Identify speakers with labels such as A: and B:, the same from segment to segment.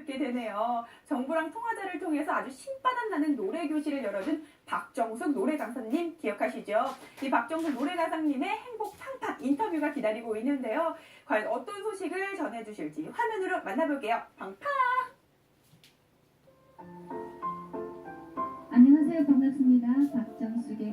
A: 듣게 되네요. 정부랑 통화자를 통해서 아주 신바람 나는 노래 교실을 열어준 박정숙 노래 강사님 기억하시죠? 이 박정숙 노래 가사님의 행복 팡팡 인터뷰가 기다리고 있는데요. 과연 어떤 소식을 전해주실지 화면으로 만나볼게요. 팡팡!
B: 안녕하세요. 반갑습니다. 박정숙의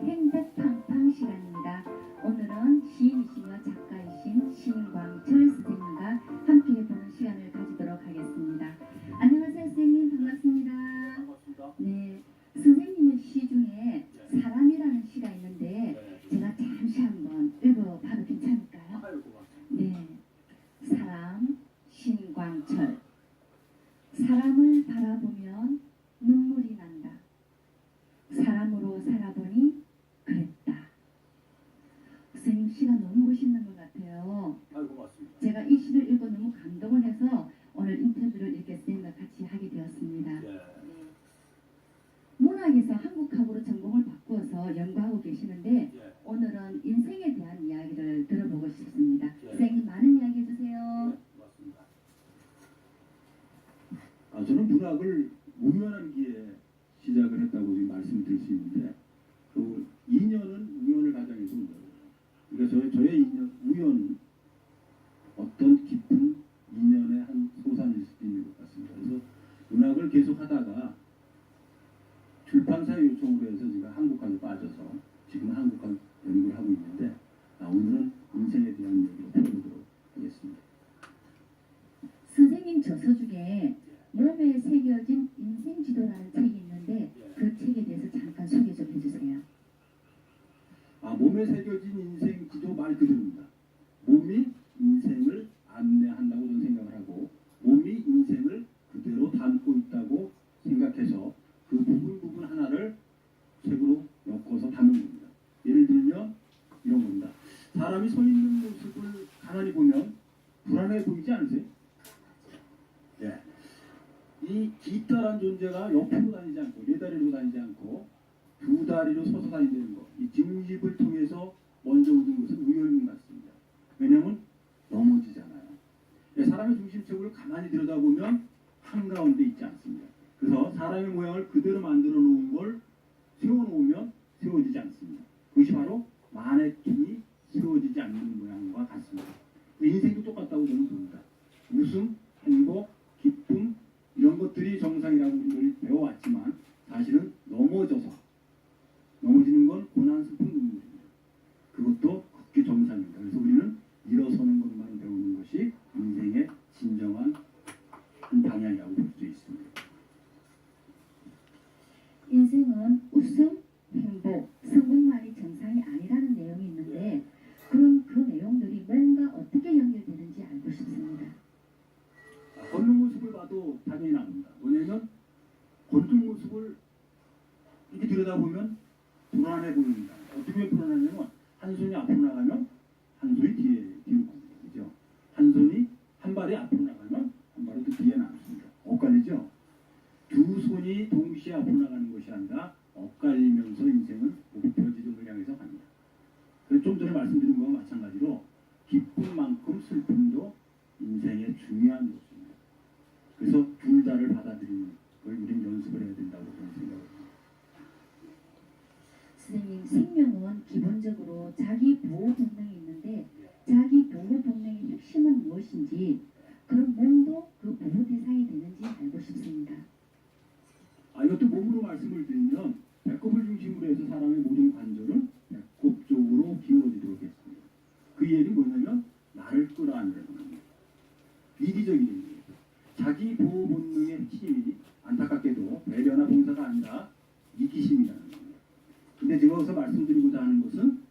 B: 신광철 사람을 바라보면 눈물이 난다. 사람으로 살아보니 그랬다. 선생님 시가 너무 멋있는 것 같아요.
C: 아유 고맙습니다.
B: 제가 이 시를 읽고 너무 감동을 해서 오늘 인터뷰를 이렇게 선생님과 같이 하게 되었습니다.
C: 예.
B: 문학에서 한국학으로 전공을 바꾸어서 연구하고 계시는데
C: 예.
B: 오늘은 인생에 대한 이야기를 들어보고 싶습니다.
C: 예.
B: 선생님 많은 이야기 해주세요.
C: 네, 고맙습니다. 아 저는 문학을 우연한 기회에 시작을 했다고 지금 말씀드릴 수 있는데 그 인연은 우연을 가장해서 온 거예요. 그러니까 저의 인연 우연 어떤 깊은 인연의 한 소산일 수도 있는 것 같습니다. 그래서 문학을 계속 하다가 출판사 요청으로 해서 제가 한국학에 빠져서 지금 한국학 연구를 하고 있는데 아, 오늘은 인생에 대한 얘기를 풀어보도록 하겠습니다.
B: 선생님 저서 중에 몸에 새겨진 인생 지도라는 책이 있는데 그 책에 대해서 잠깐 소개 좀 해주세요.
C: 아, 몸에 새겨진 인생 지도 말 그대로입니다. 몸이 인생을 안내한다고 저는 생각을 하고 몸이 인생을 그대로 담고 있다고 생각해서 그 부분 부분 하나를 책으로 엮어서 담은 겁니다. 예를 들면 이런 겁니다. 사람이 서 있는 모습을 가만히 보면 불안해 보이지 않으세요? 예. 이 깃다란 존재가 옆으로 다니지 않고 네 다리로 다니지 않고 두 다리로 서서 다니는 것, 이 뒷입을 통해서 먼저 오는 것은 우연인 것 같습니다. 왜냐하면 넘어지잖아요. 예, 사람의 중심축을 가만히 들여다보면 한가운데 있지 않습니다. 그래서 사람의 모양을 그대로 만들어 놓은 걸 세워놓으면 세워지지 않습니다. 그것이 바로 마네킹이 세워지지 않는 모양과 같습니다. 인생도 똑같다고 저는 봅니다. 웃음, 행복, 기쁨 이런 것들이 정상이라고 우리들이 배워왔지만 사실은 넘어져서 넘어지는 건 고난 슬픈 눈물입니다. 그것도 극히 정상입니다. 그래서 우리는 일어서는 것만 배우는 것이 인생의 진정한 한 방향이라고 볼 수 있습니다.
B: 인생은 웃음, 행복, 성공만이 정상이 아니라
C: 봐도 당연히 나옵니다. 뭐냐면 걷는 모습을 이렇게 들여다보면 불안해 보입니다. 어떻게 불안하냐면 한 손이 앞으로 나가면 한 손이 뒤에 뒤로 갑니다. 그죠? 한 손이 한 발이 앞으로 나가면 한 발이 또 뒤에 남습니다. 엇갈리죠? 두 손이 동시에 앞으로 나가는 것이 아니라 엇갈리면서 인생은 목표 지점을 향해서 갑니다. 그래서 좀 전에 말씀드린 것과 마찬가지로 기쁨만큼 슬픔도 인생의 중요한 요소입니다. 그래서 둘 다를 받아들이는 걸 우리는 연습을 해야 된다고 저는 생각합니다.
B: 선생님 생명은 기본적으로 자기 보호 본능이 있는데 자기 보호 본능의 핵심은 무엇인지 그럼 몸도 그 보호 대상이 되는지 알고 싶습니다.
C: 아 이것도 몸으로 말씀을 드리면 배꼽을 중심으로 해서 사람의 모든 관절은 배꼽 쪽으로 기울어지도록 했습니다. 그 얘기는 뭐냐면 나를 끌어안으라는 겁니다. 이기적인 얘기예요. 자기 보호 본능의 핵심이 안타깝게도 배려나 봉사가 아니라 이기심이라는 겁니다. 근데 제가 여기서 말씀드리고자 하는 것은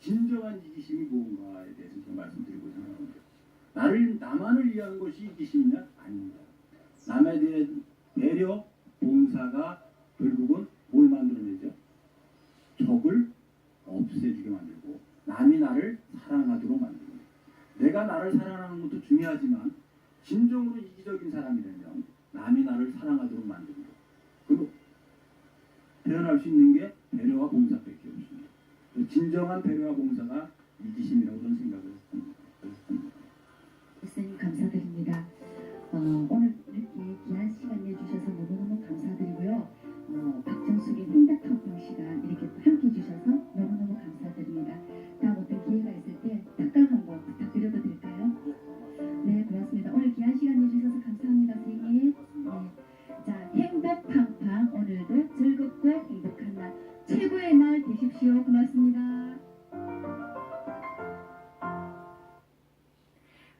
C: 진정한 이기심이 무언가에 대해서 좀 말씀드리고자 하는 겁니다. 나를 나만을 위한 것이 이기심이냐? 아닙니다. 남에 대한 배려, 봉사가 결국은 뭘 만들어내죠? 적을 없애주게 만들고 남이 나를 사랑하도록 만듭니다. 내가 나를 사랑하는 것도 중요하지만 진정으로 이기적인 사람이 되면 남이 나를 사랑하도록 만듭니다. 그리고 표현할 수 있는 게 배려와 봉사밖에 없습니다. 그 진정한 배려와 봉사가 이기심이라고 저는 생각을 합니다.
B: 선생님 감사드립니다. 어, 오늘 이렇게 귀한 주 십시오. 고맙습니다.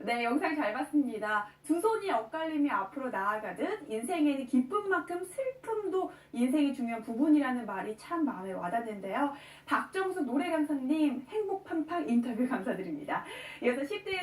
A: 네, 영상 잘 봤습니다. 두 손이 엇갈림이 앞으로 나아가듯 인생에는 기쁨만큼 슬픔도 인생의 중요한 부분이라는 말이 참 마음에 와닿는데요. 박정숙 노래 강사님 행복 팡팡 인터뷰 감사드립니다. 이어서 10대